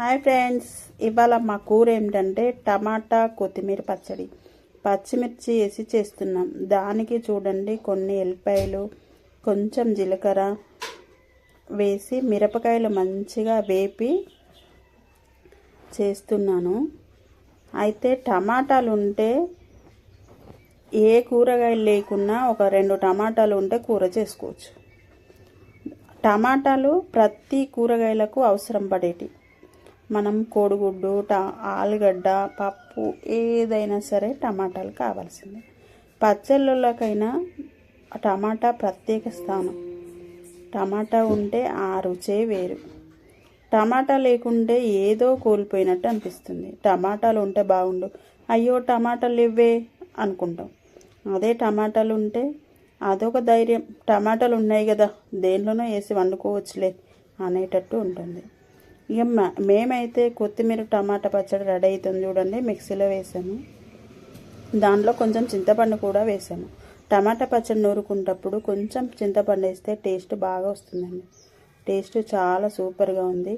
Hi friends ఇవాళ మా కూర ఏమిటంటే టమాటా కొత్తిమీర పచ్చడి. పచ్చిమిర్చి వేసి చేస్తున్నాం. దానికి చూడండి కొన్ని ఎల్లిపాయలు కొంచెం జీలకర్ర వేసి మిరపకాయలు మంచిగా వేపి చేస్తున్నాను. అయితే టమాటాలు ఉంటే ఏ కూరగాయలు లేకున్నా ఒక రెండు టమాటాలు ఉంటే కూర చేసుకోవచ్చు. టమాటాలు ప్రతి కూరగాయలకు అవసరం పడేటి. మనం కోడిగుడ్డు టా ఆలుగడ్డ పప్పు ఏదైనా సరే టమాటాలు కావాల్సిందే. పచ్చళ్ళలోకైనా టమాటా ప్రత్యేక స్థానం. టమాటా ఉంటే ఆ రుచే వేరు. టమాటా లేకుంటే ఏదో కోల్పోయినట్టు అనిపిస్తుంది. టమాటాలు ఉంటే బాగుండు. అయ్యో టమాటాలు ఇవ్వే అనుకుంటాం. అదే టమాటాలు ఉంటే అదొక ధైర్యం. టమాటాలు ఉన్నాయి కదా దేంట్లోనో వేసి వండుకోవచ్చులే అనేటట్టు ఉంటుంది. ఇక మేమైతే కొత్తిమీర టమాటా పచ్చడి రెడీ అవుతుంది చూడండి మిక్సీలో వేసాము. దాంట్లో కొంచెం చింతపండు కూడా వేసాము. టమాటా పచ్చడి నూరుకునేటప్పుడు కొంచెం చింతపండు వేస్తే టేస్ట్ బాగా వస్తుందండి. టేస్ట్ చాలా సూపర్గా ఉంది.